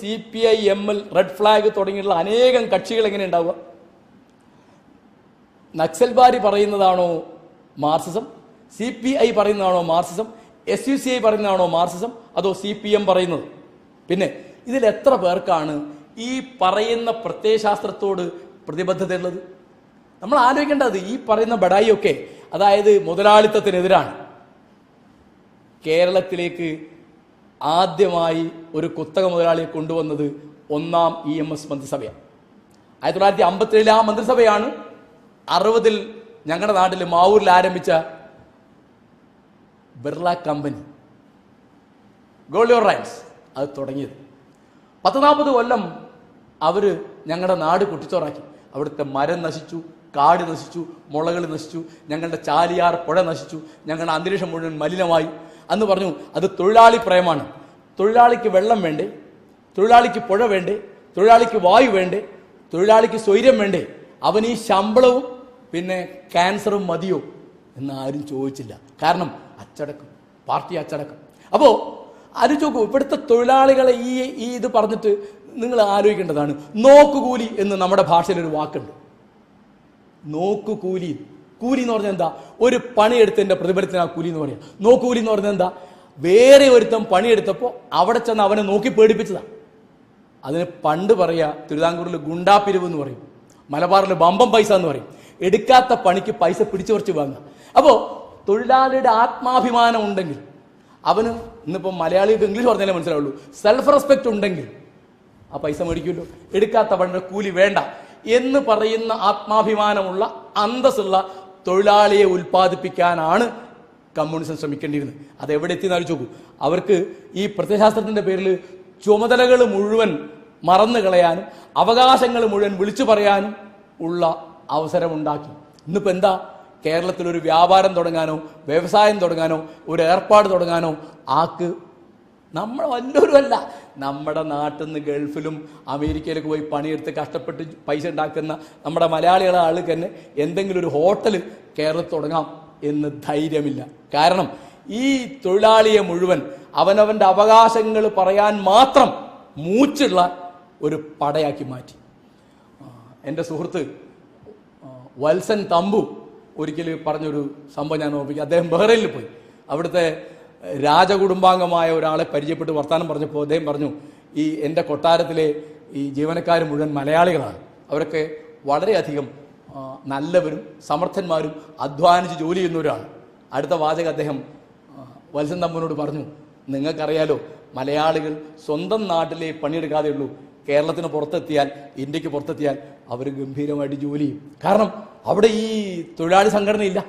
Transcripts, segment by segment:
C P I M L red flag തുടങ്ങിയിട്ടുള്ള അനേകം കക്ഷികൾ എങ്ങനെ ഉണ്ടാവുക? നക്സൽബാരി പറയുന്നതാണോ Marxism? C P I പറയുന്നതാണോ Marxism? S U C I പറയുന്നതാണോ Marxism? അതോ സി പി എം പറയുന്നത്? പിന്നെ ഇതിൽ എത്ര പേർക്കാണ് ഈ പറയുന്ന പ്രത്യയശാസ്ത്രത്തോട് പ്രതിബദ്ധതയുള്ളത് നമ്മൾ ആലോചിക്കേണ്ടത് ഈ പറയുന്ന ബഡായിയൊക്കെ അതായത് മുതലാളിത്തത്തിനെതിരാണ്. കേരളത്തിലേക്ക് ആദ്യമായി ഒരു കുത്തക മുതലാളിയെ കൊണ്ടുവന്നത് ഒന്നാം ഇ എം എസ് മന്ത്രിസഭയാണ്. ആയിരത്തി തൊള്ളായിരത്തി അമ്പത്തിയേഴിലെ ആ മന്ത്രിസഭയാണ് അറുപതിൽ ഞങ്ങളുടെ നാട്ടിൽ മാവൂരിൽ ആരംഭിച്ച Birla company. Gwalior Reigns അത് തുടങ്ങിയത്. പത്ത് നാൽപ്പത് കൊല്ലം അവർ ഞങ്ങളുടെ നാട് കുട്ടിച്ചോറാക്കി അവിടുത്തെ മരം നശിച്ചു കാട് നശിച്ചു മുളകൾ നശിച്ചു ഞങ്ങളുടെ ചാലിയാർ പുഴ നശിച്ചു ഞങ്ങളുടെ അന്തരീക്ഷം മുഴുവൻ മലിനമായി. അന്ന് പറഞ്ഞു അത് തൊഴിലാളി പ്രയമാണ് തൊഴിലാളിക്ക് വെള്ളം വേണ്ടേ? തൊഴിലാളിക്ക് പുഴ വേണ്ടേ? തൊഴിലാളിക്ക് വായു വേണ്ടേ? തൊഴിലാളിക്ക് സ്വൈര്യം വേണ്ടേ? അവൻ ഈ ശമ്പളവും പിന്നെ ക്യാൻസറും മതിയോ? എന്ന് ആരും ചോദിച്ചില്ല. കാരണം അച്ചടക്കം പാർട്ടി അച്ചടക്കം. അപ്പോൾ അത് ചോക്കൂ ഇവിടുത്തെ തൊഴിലാളികളെ ഈ ഈ ഇത് പറഞ്ഞിട്ട് നിങ്ങൾ ആലോചിക്കേണ്ടതാണ്. നോക്കുകൂലി എന്ന് നമ്മുടെ ഭാഷയിൽ ഒരു വാക്കുണ്ട്. നോക്കുകൂലി. കൂലി എന്ന് പറഞ്ഞാൽ എന്താ? ഒരു പണിയെടുത്തതിന്റെ പ്രതിഫലത്തിന് ആ കൂലി എന്ന് പറയാം. നോക്കൂലി എന്ന് പറഞ്ഞാൽ എന്താ? വേറെ ഒരുത്തം പണിയെടുത്തപ്പോൾ അവിടെ ചെന്ന് അവനെ നോക്കി പേടിപ്പിച്ചതാ. അതിന് പണ്ട് പറയാ തിരുവിതാംകൂറിൽ ഗുണ്ടാപ്പിരിവ് എന്ന് പറയും. മലബാറിൽ ബമ്പം പൈസ എന്ന് പറയും. എടുക്കാത്ത പണിക്ക് പൈസ പിടിച്ചു കുറച്ച് വാങ്ങുക. അപ്പോൾ തൊഴിലാളിയുടെ ആത്മാഭിമാനം ഉണ്ടെങ്കിൽ അവന് ഇന്നിപ്പോൾ മലയാളികൾക്ക് ഇംഗ്ലീഷ് പറഞ്ഞാലേ മനസ്സിലാവുള്ളൂ. സെൽഫ് റെസ്പെക്ട് ഉണ്ടെങ്കിൽ ആ പൈസ മേടിക്കുമല്ലോ. എടുക്കാത്ത പണിയുടെ കൂലി വേണ്ട എന്ന് പറയുന്ന ആത്മാഭിമാനമുള്ള അന്തസ്സുള്ള തൊഴിലാളിയെ ഉൽപ്പാദിപ്പിക്കാനാണ് കമ്മ്യൂണിസം ശ്രമിക്കേണ്ടിയിരുന്നത്. അത് എവിടെ എത്തി എന്നാലും നോക്കൂ അവർക്ക് ഈ പ്രത്യശാസ്ത്രത്തിന്റെ പേരിൽ ചുമതലകൾ മുഴുവൻ മറന്നു കളയാനും അവകാശങ്ങൾ മുഴുവൻ വിളിച്ചു പറയാനും ഉള്ള അവസരമുണ്ടാക്കി. ഇന്നിപ്പോൾ എന്താ? കേരളത്തിൽ ഒരു വ്യാപാരം തുടങ്ങാനോ വ്യവസായം തുടങ്ങാനോ ഒരു ഏർപ്പാട് തുടങ്ങാനോ ആക്ക് നമ്മൾ വല്ലവരുമല്ല. നമ്മുടെ നാട്ടിൽ നിന്ന് ഗൾഫിലും അമേരിക്കയിലൊക്കെ പോയി പണിയെടുത്ത് കഷ്ടപ്പെട്ട് പൈസ ഉണ്ടാക്കുന്ന നമ്മുടെ മലയാളികളെ ആൾക്ക് തന്നെ എന്തെങ്കിലും ഒരു ഹോട്ടൽ കേരളത്തിൽ തുടങ്ങാം എന്ന് ധൈര്യമില്ല. കാരണം ഈ തൊഴിലാളിയെ മുഴുവൻ അവനവന്റെ അവകാശങ്ങൾ പറയാൻ മാത്രം മൂച്ചുള്ള ഒരു പടയാക്കി മാറ്റി. എന്റെ സുഹൃത്ത് വത്സൻ തമ്പു ഒരിക്കൽ പറഞ്ഞൊരു സംഭവം ഞാൻ ഓർപ്പിക്കും അദ്ദേഹം ബഹ്റൈനിൽ പോയി. അവിടുത്തെ രാജകുടുംബാംഗമായ ഒരാളെ പരിചയപ്പെട്ട് വർത്തമാനം പറഞ്ഞപ്പോൾ അദ്ദേഹം പറഞ്ഞു ഈ എന്റെ കൊട്ടാരത്തിലെ ഈ ജീവനക്കാർ മുഴുവൻ മലയാളികളാണ്. അവരൊക്കെ വളരെയധികം നല്ലവരും സമർത്ഥന്മാരും അധ്വാനിച്ച് ജോലി ചെയ്യുന്നവരാണ് അടുത്ത വാചക അദ്ദേഹം വത്സൻ തമ്പനോട് പറഞ്ഞു നിങ്ങൾക്കറിയാലോ മലയാളികൾ സ്വന്തം നാട്ടിലെ പണിയെടുക്കാതെ ഉള്ളൂ. കേരളത്തിന് പുറത്തെത്തിയാൽ ഇന്ത്യയ്ക്ക് പുറത്തെത്തിയാൽ അവർ ഗംഭീരമായിട്ട് ജോലി ചെയ്യും. കാരണം അവിടെ ഈ തൊഴിലാളി സംഘടനയില്ല.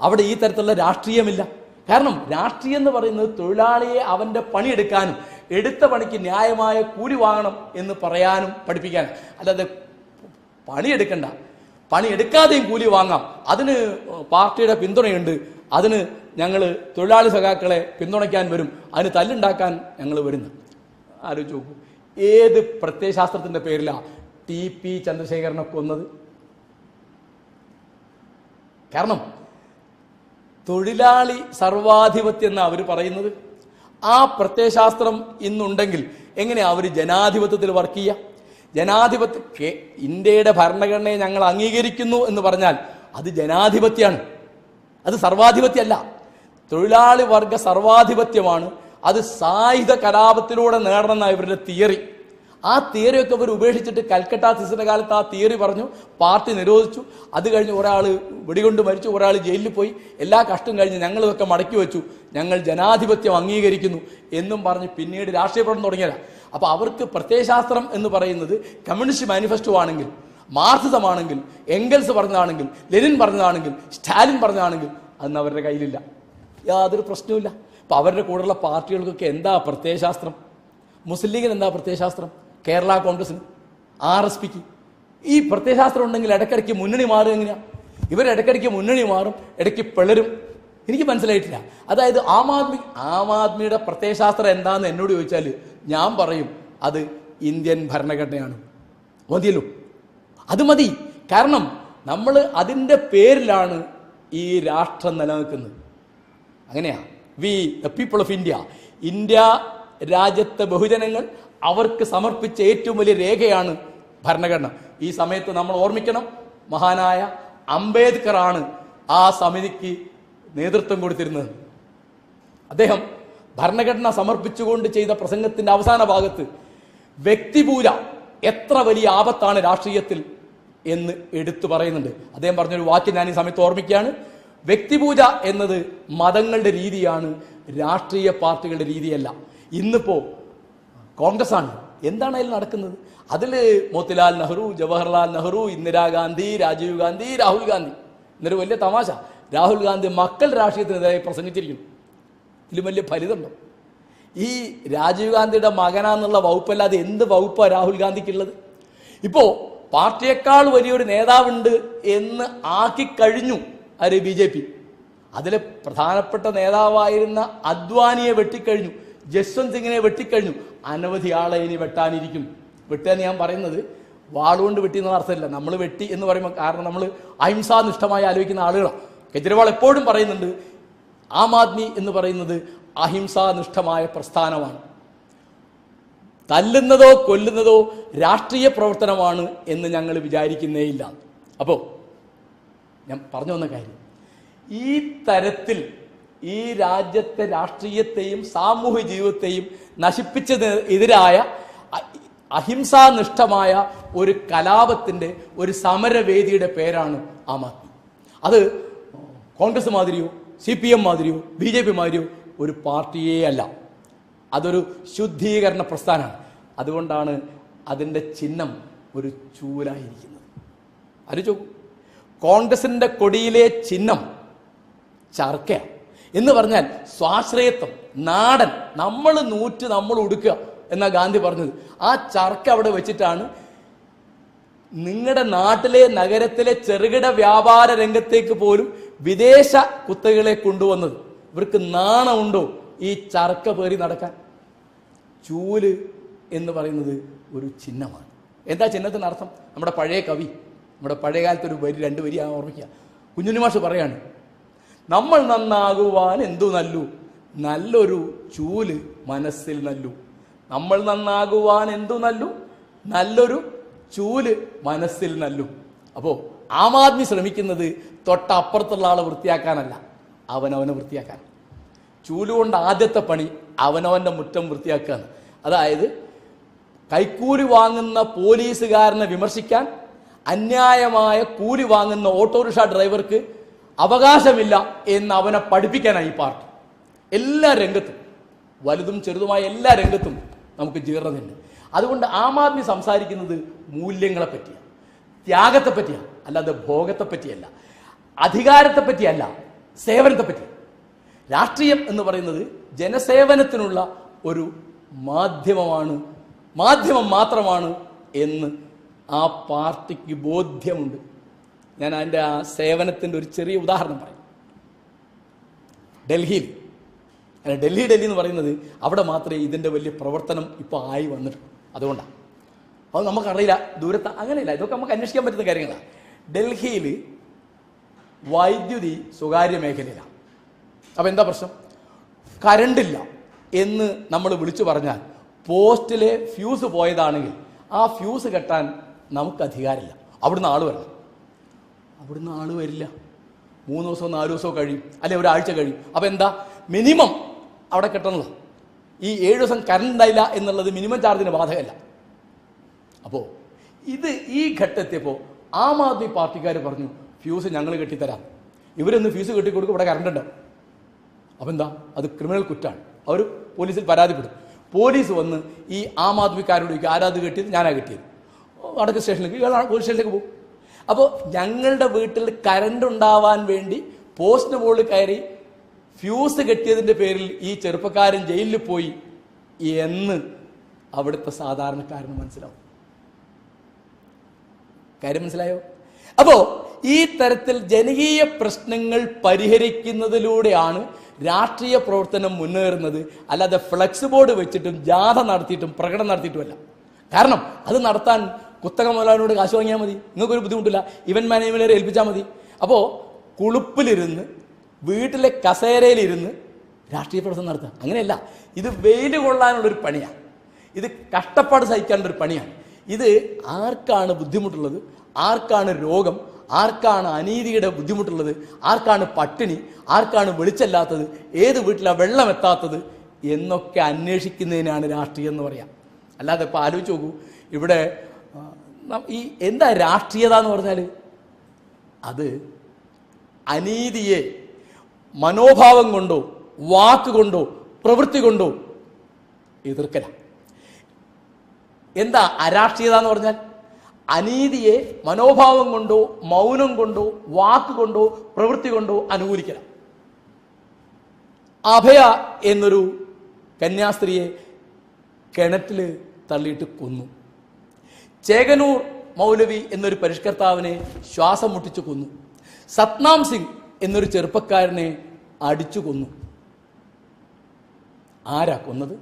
അവിടെ ഈ തരത്തിലുള്ള രാഷ്ട്രീയമില്ല. കാരണം രാഷ്ട്രീയം എന്ന് പറയുന്നത് തൊഴിലാളിയെ അവന്റെ പണിയെടുക്കാനും എടുത്ത പണിക്ക് ന്യായമായ കൂലി വാങ്ങണം എന്ന് പറയാനും പഠിപ്പിക്കാനും. അല്ലാതെ പണിയെടുക്കണ്ട. പണിയെടുക്കാതെയും കൂലി വാങ്ങാം. അതിന് പാർട്ടിയുടെ പിന്തുണയുണ്ട്. അതിന് ഞങ്ങൾ തൊഴിലാളി സഖാക്കളെ പിന്തുണയ്ക്കാൻ വരും. അതിന് തല്ലുണ്ടാക്കാൻ ഞങ്ങൾ വരുന്നു. ആലോചിച്ച് നോക്കൂ. ഏത് പ്രത്യയശാസ്ത്രത്തിന്റെ പേരിലാണ് ടി പി ചന്ദ്രശേഖരനെ കൊന്നത്? കാരണം തൊഴിലാളി സർവാധിപത്യം എന്നാണ് അവർ പറയുന്നത്? ആ പ്രത്യയശാസ്ത്രം ഇന്നുണ്ടെങ്കിൽ എങ്ങനെയാണ് അവർ ജനാധിപത്യത്തിൽ വർക്ക് ചെയ്യുക ജനാധിപത്യ ഇന്ത്യയുടെ ഭരണഘടനയെ ഞങ്ങൾ അംഗീകരിക്കുന്നു എന്ന് പറഞ്ഞാൽ അത് ജനാധിപത്യമാണ്. അത് സർവാധിപത്യമല്ല. തൊഴിലാളി വർഗ സർവാധിപത്യമാണ്. അത് സായുധ കലാപത്തിലൂടെ നേടണമെന്ന ഇവരുടെ തിയറി ആ തിയറിയൊക്കെ അവർ ഉപേക്ഷിച്ചിട്ട് കൽക്കട്ട സിസിന്റെ കാലത്ത് ആ തിയറി പറഞ്ഞു പാർട്ടി നിരോധിച്ചു. അത് കഴിഞ്ഞ് ഒരാൾ വെടികൊണ്ട് മരിച്ചു ഒരാൾ ജയിലിൽ പോയി. എല്ലാ കഷ്ടം കഴിഞ്ഞ് ഞങ്ങളിതൊക്കെ മടക്കി വെച്ചു. ഞങ്ങൾ ജനാധിപത്യം അംഗീകരിക്കുന്നു എന്നും പറഞ്ഞ് പിന്നീട് രാഷ്ട്രീയ പ്രവർത്തനം തുടങ്ങിയതാണ് അപ്പോൾ അവർക്ക് പ്രത്യയശാസ്ത്രം എന്ന് പറയുന്നത് കമ്മ്യൂണിസ്റ്റ് മാനിഫെസ്റ്റോ ആണെങ്കിൽ മാർസിസമാണെങ്കിൽ എംഗൽസ് പറഞ്ഞതാണെങ്കിൽ ലെനിൻ പറഞ്ഞതാണെങ്കിൽ സ്റ്റാലിൻ പറഞ്ഞതാണെങ്കിൽ അന്ന് അവരുടെ കയ്യിലില്ല. യാതൊരു പ്രശ്നവുമില്ല. അപ്പോൾ അവരുടെ കൂടെയുള്ള പാർട്ടികൾക്കൊക്കെ എന്താ പ്രത്യയശാസ്ത്രം? മുസ്ലിം ലീഗിന് എന്താ പ്രത്യയശാസ്ത്രം? കേരള കോൺഗ്രസിന് ആർ എസ് പിക്ക്. ഈ പ്രത്യയശാസ്ത്രം ഉണ്ടെങ്കിൽ ഇടയ്ക്കിടയ്ക്ക് മുന്നണി മാറും എങ്ങനെയാ? ഇവർ ഇടയ്ക്കിടയ്ക്ക് മുന്നണി മാറും ഇടയ്ക്ക് പിളരും. എനിക്ക് മനസ്സിലായിട്ടില്ല. അതായത് ആം ആദ്മി ആം ആദ്മിയുടെ പ്രത്യയശാസ്ത്രം എന്താണെന്ന് എന്നോട് ചോദിച്ചാൽ ഞാൻ പറയും അത് ഇന്ത്യൻ ഭരണഘടനയാണ്. മതിയല്ലോ? അത് മതി. കാരണം നമ്മൾ അതിന്റെ പേരിലാണ് ഈ രാഷ്ട്രം നിലനിൽക്കുന്നത്. അങ്ങനെയാ. We the people of India. India രാജ്യത്തെ ബഹുജനങ്ങൾ അവർക്ക് സമർപ്പിച്ച ഏറ്റവും വലിയ രേഖയാണ് ഭരണഘടന. ഈ സമയത്ത് നമ്മൾ ഓർമ്മിക്കണം മഹാനായ അംബേദ്കർ ആണ് ആ സമിതിക്ക് നേതൃത്വം കൊടുത്തിരുന്നത്. അദ്ദേഹം ഭരണഘടന സമർപ്പിച്ചുകൊണ്ട് ചെയ്ത പ്രസംഗത്തിന്റെ അവസാന ഭാഗത്ത് വ്യക്തിപൂജ എത്ര വലിയ ആപത്താണ് രാഷ്ട്രീയത്തിൽ എന്ന് എടുത്തു പറയുന്നുണ്ട്. അദ്ദേഹം പറഞ്ഞൊരു വാക്യം ഞാൻ ഈ സമയത്ത് ഓർമ്മിക്കുകയാണ്. വ്യക്തിപൂജ എന്നത് മതങ്ങളുടെ രീതിയാണ് രാഷ്ട്രീയ പാർട്ടികളുടെ രീതിയല്ല. ഇന്നിപ്പോ കോൺഗ്രസ് ആണ് എന്താണ് അതിൽ നടക്കുന്നത്? അതിൽ മോത്തിലാൽ നെഹ്റു ജവഹർലാൽ നെഹ്റു ഇന്ദിരാഗാന്ധി രാജീവ് ഗാന്ധി രാഹുൽ ഗാന്ധി. എന്നൊരു വലിയ തമാശ. രാഹുൽ ഗാന്ധി മക്കൾ രാഷ്ട്രീയത്തിനെതിരായി പ്രസംഗിച്ചിരിക്കുന്നു. ഇതിലും വലിയ ഫലിതമുണ്ടോ ഈ രാജീവ് ഗാന്ധിയുടെ മകനാന്നുള്ള വകുപ്പല്ലാതെ എന്ത് വകുപ്പാണ് രാഹുൽ ഗാന്ധിക്കുള്ളത്? ഇപ്പോൾ പാർട്ടിയേക്കാൾ വലിയൊരു നേതാവുണ്ട് എന്ന് ആക്കി കഴിഞ്ഞു ആര്? B J P. അതിലെ പ്രധാനപ്പെട്ട നേതാവായിരുന്ന അദ്വാനിയെ വെട്ടിക്കഴിഞ്ഞു ജസ്വന്ത് സിംഗിനെ വെട്ടിക്കഴിഞ്ഞു. അനവധി ആളെ ഇനി വെട്ടാനിരിക്കും. വെട്ടുക ഞാൻ പറയുന്നത് വാളുകൊണ്ട് വെട്ടി എന്ന അർത്ഥമില്ല. നമ്മൾ വെട്ടി എന്ന് പറയുമ്പോൾ കാരണം നമ്മൾ അഹിംസാനിഷ്ഠമായി ആലോചിക്കുന്ന ആളുകളാണ്. കെജ്രിവാൾ എപ്പോഴും പറയുന്നുണ്ട് ആം ആദ്മി എന്ന് പറയുന്നത് അഹിംസാനിഷ്ഠമായ പ്രസ്ഥാനമാണ്. തല്ലുന്നതോ കൊല്ലുന്നതോ രാഷ്ട്രീയ പ്രവർത്തനമാണ് എന്ന് ഞങ്ങൾ വിചാരിക്കുന്നേയില്ല. അപ്പോൾ ഞാൻ പറഞ്ഞു വന്ന കാര്യം ഈ തരത്തിൽ ഈ രാജ്യത്തെ രാഷ്ട്രീയത്തെയും സാമൂഹ്യ ജീവിതത്തെയും നശിപ്പിച്ചതിന് എതിരായ അ- അഹിംസാനിഷ്ഠമായ ഒരു കലാപത്തിന്റെ ഒരു സമരവേദിയുടെ പേരാണ് ആം ആദ്മി. അത് കോൺഗ്രസ് മാതിരിയോ സി പി എം മാതിരിയോ ബി ജെ പി മാതിരിയോ ഒരു പാർട്ടിയേ അല്ല. അതൊരു ശുദ്ധീകരണ പ്രസ്ഥാനമാണ്. അതുകൊണ്ടാണ് അതിന്റെ ചിഹ്നം ഒരു ചൂലായിരിക്കുന്നത്. ആലോചിച്ചു കോൺഗ്രസിന്റെ കൊടിയിലെ ചിഹ്നം ചർക്കയാണ്. എന്ന് പറഞ്ഞാൽ സ്വാശ്രയത്വം നാടൻ നമ്മൾ നൂറ്റ് നമ്മൾ ഉടുക്കുക എന്നാ ഗാന്ധി പറഞ്ഞത്. ആ ചർക്ക അവിടെ വെച്ചിട്ടാണ് നിങ്ങളുടെ നാട്ടിലെ നഗരത്തിലെ ചെറുകിട വ്യാപാര രംഗത്തേക്ക് പോലും വിദേശ കുത്തകളെ കൊണ്ടുവന്നത്. ഇവർക്ക് നാണമുണ്ടോ ഈ ചർക്ക പേറി നടക്കാൻ? ചൂൽ എന്ന് പറയുന്നത് ഒരു ചിഹ്നമാണ്. എന്താ ചിഹ്നത്തിന് അർത്ഥം നമ്മുടെ പഴയ കവി നമ്മുടെ പഴയ കാലത്ത് ഒരു വരി രണ്ട് വരി ഓർമ്മിക്കുക. കുഞ്ഞുണ്ണി മാഷ് പറയാണ് നമ്മൾ നന്നാകുവാൻ എന്തു നല്ലു? നല്ലൊരു ചൂൽ മനസ്സിൽ നല്ലു. നമ്മൾ നന്നാകുവാൻ എന്തു നല്ലു? നല്ലൊരു ചൂൽ മനസ്സിൽ നല്ലു. അപ്പോ ആം ആദ്മി ശ്രമിക്കുന്നത് തൊട്ടപ്പുറത്തുള്ള ആളെ വൃത്തിയാക്കാനല്ല അവനവനെ വൃത്തിയാക്കാൻ. ചൂലുകൊണ്ട് ആദ്യത്തെ പണി അവനവന്റെ മുറ്റം വൃത്തിയാക്കുകയാണ്. അതായത് കൈക്കൂലി വാങ്ങുന്ന പോലീസുകാരനെ വിമർശിക്കാൻ അന്യായമായ കൂലി വാങ്ങുന്ന ഓട്ടോറിക്ഷ ഡ്രൈവർക്ക് അവകാശമില്ല എന്ന് അവനെ പഠിപ്പിക്കാനാണ് ഈ പാർട്ടി. എല്ലാ രംഗത്തും വലുതും ചെറുതുമായ എല്ലാ രംഗത്തും നമുക്ക് ജീർണതയുണ്ട്. അതുകൊണ്ട് ആം ആദ്മി സംസാരിക്കുന്നത് മൂല്യങ്ങളെ പറ്റിയാണ് ത്യാഗത്തെ പറ്റിയാണ് അല്ലാതെ ഭോഗത്തെ പറ്റിയല്ല അധികാരത്തെ പറ്റിയല്ല സേവനത്തെ പറ്റി രാഷ്ട്രീയം എന്ന് പറയുന്നത് ജനസേവനത്തിനുള്ള ഒരു മാധ്യമമാണ് മാധ്യമം മാത്രമാണ് എന്ന് ആ പാർട്ടിക്ക് ബോധ്യമുണ്ട്. ഞാൻ അതിന്റെ ആ സേവനത്തിന്റെ ഒരു ചെറിയ ഉദാഹരണം പറയും. ഡൽഹിയിൽ അല്ല ഡൽഹി ഡൽഹി എന്ന് പറയുന്നത് അവിടെ മാത്രമേ ഇതിന്റെ വലിയ പ്രവർത്തനം ഇപ്പോൾ ആയി വന്നിട്ടുള്ളൂ. അതുകൊണ്ടാണ് അത് നമുക്കറിയില്ല ദൂരത്ത് അങ്ങനെയില്ല ഇതൊക്കെ നമുക്ക് അന്വേഷിക്കാൻ പറ്റുന്ന കാര്യങ്ങളാണ് ഡൽഹിയിൽ വൈദ്യുതി സ്വകാര്യ മേഖലയിലാണ് അപ്പം എന്താ പ്രശ്നം? കരണ്ടില്ല എന്ന് നമ്മൾ വിളിച്ചു പറഞ്ഞാൽ പോസ്റ്റിലെ ഫ്യൂസ് പോയതാണെങ്കിൽ ആ ഫ്യൂസ് കെട്ടാൻ നമുക്ക് അധികാരമില്ല. അവിടുന്ന് ആൾ വരണം. അവിടുന്ന് ആൾ വരില്ല. മൂന്ന് ദിവസമോ നാല് ദിവസമോ കഴിയും. അല്ലെ ഒരാഴ്ച കഴിയും. അപ്പം എന്താ? മിനിമം അവിടെ കിട്ടണത്. ഈ ഏഴ് ദിവസം കറണ്ട് ഉണ്ടായില്ല എന്നുള്ളത് മിനിമം ചാർജിന് ബാധകമല്ല. അപ്പോൾ ഇത് ഈ ഘട്ടത്തിയപ്പോൾ ആം ആദ്മി പാർട്ടിക്കാർ പറഞ്ഞു ഫ്യൂസ് ഞങ്ങൾ കെട്ടിത്തരാം. ഇവരൊന്ന് ഫ്യൂസ് കെട്ടിക്കൊടുക്കും ഇവിടെ കറണ്ട് ഉണ്ടാവും അപ്പം എന്താ? അത് ക്രിമിനൽ കുറ്റാണ്. അവർ പോലീസിൽ പരാതിപ്പെടും. പോലീസ് വന്ന് ഈ ആം ആദ്മിക്കാരോട് ചോദിക്കും ആരാത് കെട്ടിയത്? ഞാനാ കെട്ടിയത്. വടക്ക് സ്റ്റേഷനിലേക്ക് പോലീസ് സ്റ്റേഷനിലേക്ക് പോകും. അപ്പോൾ ഞങ്ങളുടെ വീട്ടിൽ കരണ്ട് ഉണ്ടാവാൻ വേണ്ടി പോസ്റ്റ് ബോർഡിൽ കയറി ഫ്യൂസ് കെട്ടിയതിന്റെ പേരിൽ ഈ ചെറുപ്പക്കാരൻ ജയിലിൽ പോയി എന്ന് അവിടുത്തെ സാധാരണക്കാരന് മനസ്സിലാവും. കാര്യം മനസ്സിലായോ? അപ്പോ ഈ തരത്തിൽ ജനകീയ പ്രശ്നങ്ങൾ പരിഹരിക്കുന്നതിലൂടെയാണ് രാഷ്ട്രീയ പ്രവർത്തനം മുന്നേറുന്നത്. അല്ലാതെ ഫ്ലെക്സ് ബോർഡ് വെച്ചിട്ടും ജാഥ നടത്തിയിട്ടും പ്രകടനം നടത്തിയിട്ടുമല്ല. കാരണം അത് നടത്താൻ കുത്തക മുതലാളിനോട് കാശ് വാങ്ങിയാൽ മതി. നിങ്ങൾക്കൊരു ബുദ്ധിമുട്ടില്ല. ഇവൻ മാനേജ്മെന്റ് ഏൽപ്പിച്ചാൽ മതി. അപ്പോൾ കുളുപ്പിലിരുന്ന് വീട്ടിലെ കസേരയിലിരുന്ന് രാഷ്ട്രീയ പ്രവർത്തനം നടത്തുക. അങ്ങനെയല്ല. ഇത് വെയിൽ കൊള്ളാനുള്ളൊരു പണിയാണ് ഇത് കഷ്ടപ്പാട് സഹിക്കാനുള്ളൊരു പണിയാണ്. ഇത് ആർക്കാണ് ബുദ്ധിമുട്ടുള്ളത്? ആർക്കാണ് രോഗം? ആർക്കാണ് അനീതിയുടെ ബുദ്ധിമുട്ടുള്ളത്? ആർക്കാണ് പട്ടിണി? ആർക്കാണ് വെളിച്ചല്ലാത്തത്? ഏത് വീട്ടിലാണ് വെള്ളം എത്താത്തത്? എന്നൊക്കെ അന്വേഷിക്കുന്നതിനാണ് രാഷ്ട്രീയം എന്ന് പറയാം. അല്ലാതെ ഇപ്പോൾ ആലോചിച്ച് നോക്കൂ. ഇവിടെ ഈ എന്താ രാഷ്ട്രീയത എന്ന് പറഞ്ഞാൽ അത് അനീതിയെ മനോഭാവം കൊണ്ടോ വാക്കുകൊണ്ടോ പ്രവൃത്തി കൊണ്ടോ എതിർക്കല. എന്താ അരാഷ്ട്രീയത എന്ന് പറഞ്ഞാൽ? അനീതിയെ മനോഭാവം കൊണ്ടോ മൗനം കൊണ്ടോ വാക്കുകൊണ്ടോ പ്രവൃത്തി കൊണ്ടോ അനുകൂലിക്കല. അഭയ എന്നൊരു കന്യാസ്ത്രീയെ കിണറ്റിൽ തള്ളിയിട്ട് കൊന്നു. ചേകനൂർ മൗലവി എന്നൊരു പരിഷ്കർത്താവിനെ ശ്വാസം മുട്ടിച്ചു കൊന്നു. സത്നാം സിംഗ് എന്നൊരു ചെറുപ്പക്കാരനെ അടിച്ചു കൊന്നു. ആരാ കൊന്നത്?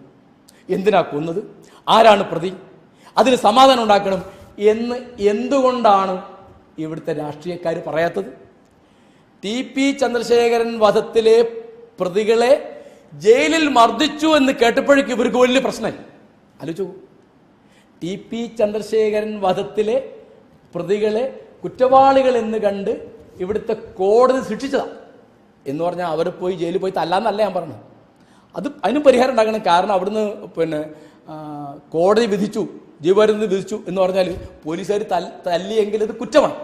എന്തിനാ കൊന്നത്? ആരാണ് പ്രതി? അതിന് സമാധാനം ഉണ്ടാക്കണം എന്ന് എന്തുകൊണ്ടാണ് ഇവിടുത്തെ രാഷ്ട്രീയക്കാർ പറയാത്തത്? ടി പി ചന്ദ്രശേഖരൻ വധത്തിലെ പ്രതികളെ ജയിലിൽ മർദ്ദിച്ചു എന്ന് കേട്ടപ്പോഴേക്കും ഇവർക്ക് വലിയ പ്രശ്നമായി. ആലോചിച്ചു ടി പി ചന്ദ്രശേഖരൻ വധത്തിലെ പ്രതികളെ കുറ്റവാളികൾ എന്ന് കണ്ട് ഇവിടുത്തെ കോടതി ശിക്ഷിച്ചതാണ് എന്ന് പറഞ്ഞാൽ അവർ പോയി ജയിലിൽ പോയി തല്ലാന്നല്ല ഞാൻ പറഞ്ഞത്. അത് അതിന് പരിഹാരം ഉണ്ടാക്കണം കാരണം അവിടുന്ന് പിന്നെ കോടതി വിധിച്ചു ജീവരുന്ന് വിധിച്ചു എന്ന് പറഞ്ഞാൽ പോലീസുകാർ തല്ലിയെങ്കിൽ അത് കുറ്റമാണ്.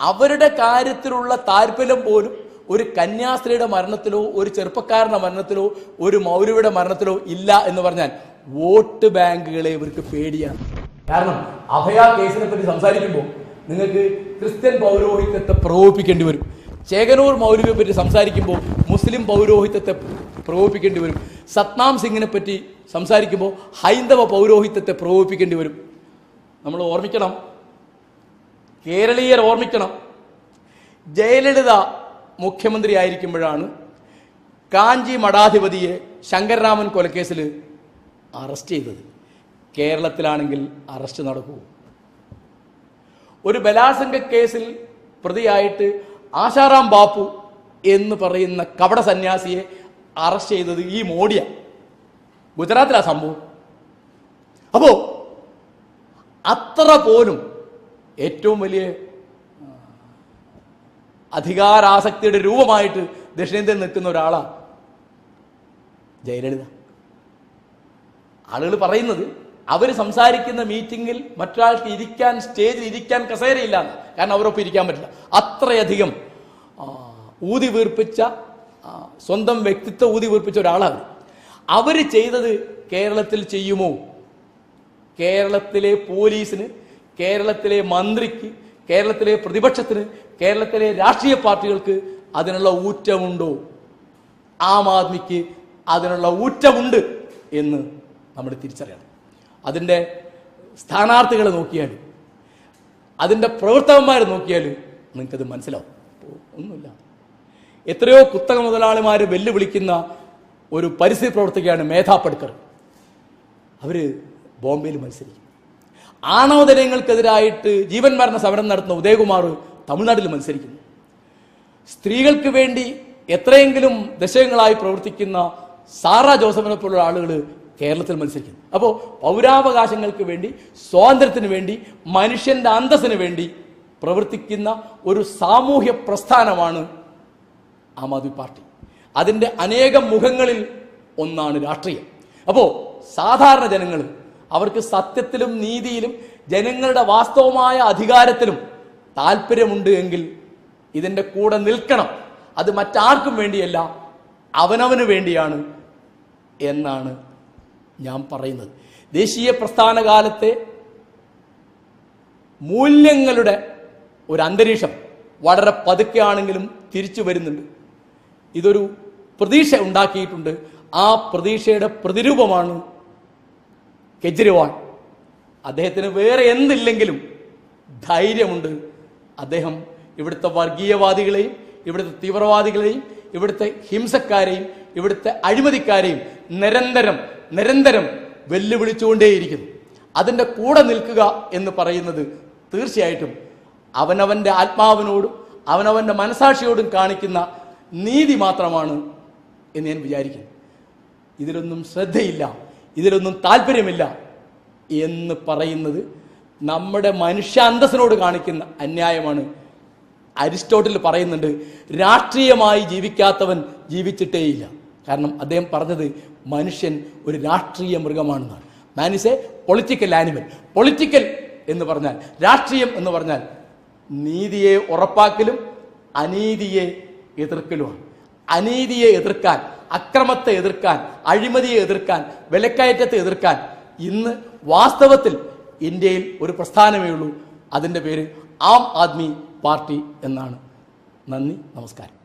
അവരുടെ കാര്യത്തിലുള്ള താല്പര്യം പോലും ഒരു കന്യാസ്ത്രീയുടെ മരണത്തിലോ ഒരു ചെറുപ്പക്കാരന്റെ മരണത്തിലോ ഒരു മൗരിയുടെ മരണത്തിലോ ഇല്ല എന്ന് പറഞ്ഞാൽ വോട്ട് ബാങ്കുകളെ ഇവർക്ക് പേടിയാണ്. കാരണം അഭയ കേസിനെ പറ്റി സംസാരിക്കുമ്പോൾ നിങ്ങൾക്ക് ക്രിസ്ത്യൻ പൗരോഹിത്യത്തെ പ്രകോപിപ്പിക്കേണ്ടി വരും. ചേകനൂർ മൗലവിയെ പറ്റി സംസാരിക്കുമ്പോൾ മുസ്ലിം പൗരോഹിത്യത്തെ പ്രകോപിപ്പിക്കേണ്ടി വരും. സത്നാം സിംഗിനെ പറ്റി സംസാരിക്കുമ്പോൾ ഹൈന്ദവ പൗരോഹിത്യത്തെ പ്രകോപിപ്പിക്കേണ്ടി വരും. നമ്മൾ ഓർമ്മിക്കണം. കേരളീയർ ഓർമ്മിക്കണം. ജയലളിത മുഖ്യമന്ത്രി ആയിരിക്കുമ്പോഴാണ് കാഞ്ചി മഠാധിപതിയെ ശങ്കരരാമൻ കൊലക്കേസിൽ അറസ്റ്റ് ചെയ്തത്. കേരളത്തിലാണെങ്കിൽ അറസ്റ്റ് നടക്കൂ. ഒരു ബലാസംഗ കേസിൽ പ്രതിയായിട്ട് ആശാറാം ബാപ്പു എന്ന് പറയുന്ന കപട സന്യാസിയെ അറസ്റ്റ് ചെയ്തത് ഈ മോഡിയ. ഗുജറാത്തിലാ സംഭവം. അപ്പോ അത്ര പോലും ഏറ്റവും വലിയ അധികാരാസക്തിയുടെ രൂപമായിട്ട് ദക്ഷിണേന്ത്യയിൽ നിൽക്കുന്ന ഒരാളാ ജയലളിത. ആളുകൾ പറയുന്നത് അവർ സംസാരിക്കുന്ന മീറ്റിംഗിൽ മറ്റൊരാൾക്ക് ഇരിക്കാൻ സ്റ്റേജിൽ ഇരിക്കാൻ കസേരയില്ല എന്ന്. കാരണം അവരൊപ്പം ഇരിക്കാൻ പറ്റില്ല. അത്രയധികം ഊതി വീർപ്പിച്ച സ്വന്തം വ്യക്തിത്വം ഊതി വീർപ്പിച്ച ഒരാളാണ് അവർ ചെയ്തത് കേരളത്തിൽ ചെയ്യുമോ? കേരളത്തിലെ പോലീസിന് കേരളത്തിലെ മന്ത്രിക്ക് കേരളത്തിലെ പ്രതിപക്ഷത്തിന് കേരളത്തിലെ രാഷ്ട്രീയ പാർട്ടികൾക്ക് അതിനുള്ള ഊറ്റമുണ്ടോ? ആം ആദ്മിക്ക് അതിനുള്ള ഊറ്റമുണ്ട് എന്ന് നമ്മൾ തിരിച്ചറിയണം. അതിന്റെ സ്ഥാനാർത്ഥികളെ നോക്കിയാൽ അതിന്റെ പ്രവർത്തകന്മാരെ നോക്കിയാൽ നിങ്ങൾക്കത് മനസ്സിലാവും. ഒന്നുമില്ല. എത്രയോ കുത്തക മുതലാളിമാർ വെല്ലുവിളിക്കുന്ന ഒരു പരിസ്ഥിതി പ്രവർത്തകയാണ് മേധാ പട്കർ അവർ ബോംബെയിൽ മത്സരിക്കും. ആണവതരങ്ങൾക്കെതിരായിട്ട് ജീവൻ മരണ സമരം നടത്തുന്ന ഉദയകുമാർ തമിഴ്നാട്ടിൽ മത്സരിക്കുന്നു. സ്ത്രീകൾക്ക് വേണ്ടി എത്രയെങ്കിലും ദശകങ്ങളായി പ്രവർത്തിക്കുന്ന സാറ ജോസഫിനെ പോലുള്ള ആളുകൾ കേരളത്തിൽ മത്സരിക്കുന്നു. അപ്പോൾ പൗരാവകാശങ്ങൾക്ക് വേണ്ടി സ്വാതന്ത്ര്യത്തിന് വേണ്ടി മനുഷ്യന്റെ അന്തസ്സിന് വേണ്ടി പ്രവർത്തിക്കുന്ന ഒരു സാമൂഹ്യ പ്രസ്ഥാനമാണ് ആം ആദ്മി പാർട്ടി. അതിന്റെ അനേകം മുഖങ്ങളിൽ ഒന്നാണ് രാഷ്ട്രീയം. അപ്പോൾ സാധാരണ ജനങ്ങൾ അവർക്ക് സത്യത്തിലും നീതിയിലും ജനങ്ങളുടെ വാസ്തവമായ അധികാരത്തിലും താല്പര്യമുണ്ട് എങ്കിൽ ഇതിന്റെ കൂടെ നിൽക്കണം. അത് മറ്റാർക്കും വേണ്ടിയല്ല അവനവന് വേണ്ടിയാണ് എന്നാണ് ഞാൻ പറയുന്നത്. ദേശീയ പ്രസ്ഥാന കാലത്തെ മൂല്യങ്ങളുടെ ഒരു അന്തരീക്ഷം വളരെ പതുക്കെയാണെങ്കിലും തിരിച്ചു വരുന്നുണ്ട്. ഇതൊരു പ്രതീക്ഷ ഉണ്ടാക്കിയിട്ടുണ്ട്. ആ പ്രതീക്ഷയുടെ പ്രതിരൂപമാണ് കെജ്രിവാൾ. അദ്ദേഹത്തിന് വേറെ എന്തില്ലെങ്കിലും ധൈര്യമുണ്ട്. അദ്ദേഹം ഇവിടുത്തെ വർഗീയവാദികളെയും ഇവിടുത്തെ തീവ്രവാദികളെയും ഇവിടുത്തെ ഹിംസക്കാരെയും ഇവിടുത്തെ അഴിമതിക്കാരെയും നിരന്തരം നിരന്തരം വെല്ലുവിളിച്ചുകൊണ്ടേയിരിക്കുന്നു അതിന്റെ കൂടെ നിൽക്കുക എന്ന് പറയുന്നത് തീർച്ചയായിട്ടും അവനവന്റെ ആത്മാവിനോടും അവനവന്റെ മനസാക്ഷിയോടും കാണിക്കുന്ന നീതി മാത്രമാണ് എന്ന് ഞാൻ വിചാരിക്കുന്നു ഇതിലൊന്നും ശ്രദ്ധയില്ല ഇതിലൊന്നും താല്പര്യമില്ല എന്ന് പറയുന്നത് നമ്മുടെ മനുഷ്യാന്തസ്സിനോട് കാണിക്കുന്ന അന്യായമാണ്. അരിസ്റ്റോട്ടിൽ പറയുന്നുണ്ട് രാഷ്ട്രീയമായി ജീവിക്കാത്തവൻ ജീവിച്ചിട്ടേയില്ല. കാരണം അദ്ദേഹം പറഞ്ഞത് മനുഷ്യൻ ഒരു രാഷ്ട്രീയ മൃഗമാണെന്നാണ്. Man is a political animal political എന്ന് പറഞ്ഞാൽ രാഷ്ട്രീയം എന്ന് പറഞ്ഞാൽ നീതിയെ ഉറപ്പാക്കലും അനീതിയെ എതിർക്കലുമാണ്. അനീതിയെ എതിർക്കാൻ അക്രമത്തെ എതിർക്കാൻ അഴിമതിയെ എതിർക്കാൻ വിലക്കയറ്റത്തെ എതിർക്കാൻ ഇന്ന് വാസ്തവത്തിൽ ഇന്ത്യയിൽ ഒരു പ്രസ്ഥാനമേ ഉള്ളൂ അതിന്റെ പേര് ആം ആദ്മി പാർട്ടി എന്നാണ്. നന്ദി നമസ്കാരം.